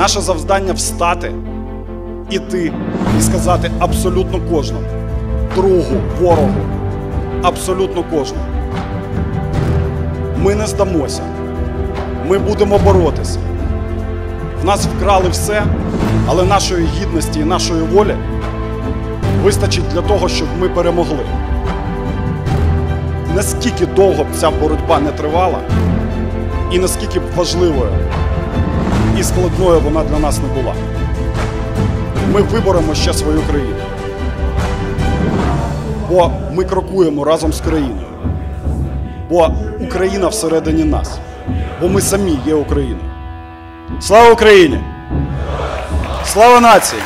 Наше завдання встати, іти і сказати абсолютно кожному, другу, ворогу, абсолютно кожному. Ми не здамося. Ми будемо боротися. В нас вкрали все, але нашої гідності і нашої волі вистачить для того, щоб ми перемогли. Наскільки довго б ця боротьба не тривала, і наскільки б важливою і складною вона для нас не була. Ми виборемо ще свою країну. Бо ми крокуємо разом з країною. Бо Україна всередині нас. Бо ми самі є Україною. Слава Україні! Слава нації!